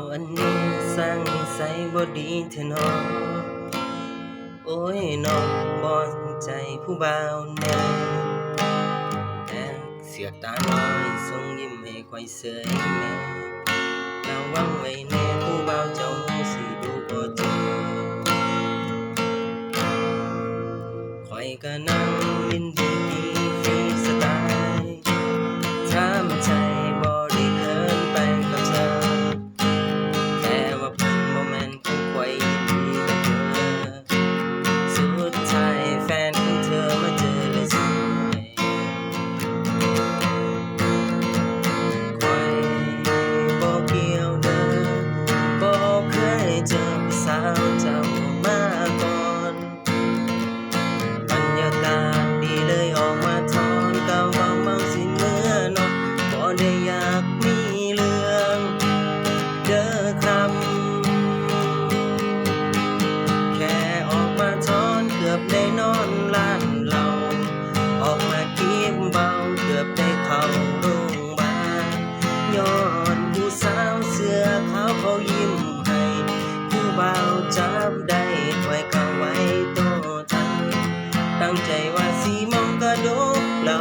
าวอันนี้สร้างนิสัยบ่ดีเถอะเนาะโอ้ยน้องบ่ใจผู้บ่าวแน่แต่เสียตาน้อยส่งยิ้มให้ค่อยเสยแน่ระวังไว้แน่ผู้บ่าวเจ้าสิดูบ่เจอข้อยก็นั่ง จอคำแค่ออกมาทอนเกือบได้นอนล้านเรา ออกมากีบเบาเกือบได้เข้าโรงบาลย้อนผู้สาวเสื้อขาวเขายิ้มให้ ผู้เบาจับได้ไอยเข้าไว้โตทันตั้งใจว่าสีมองกระโดกเรา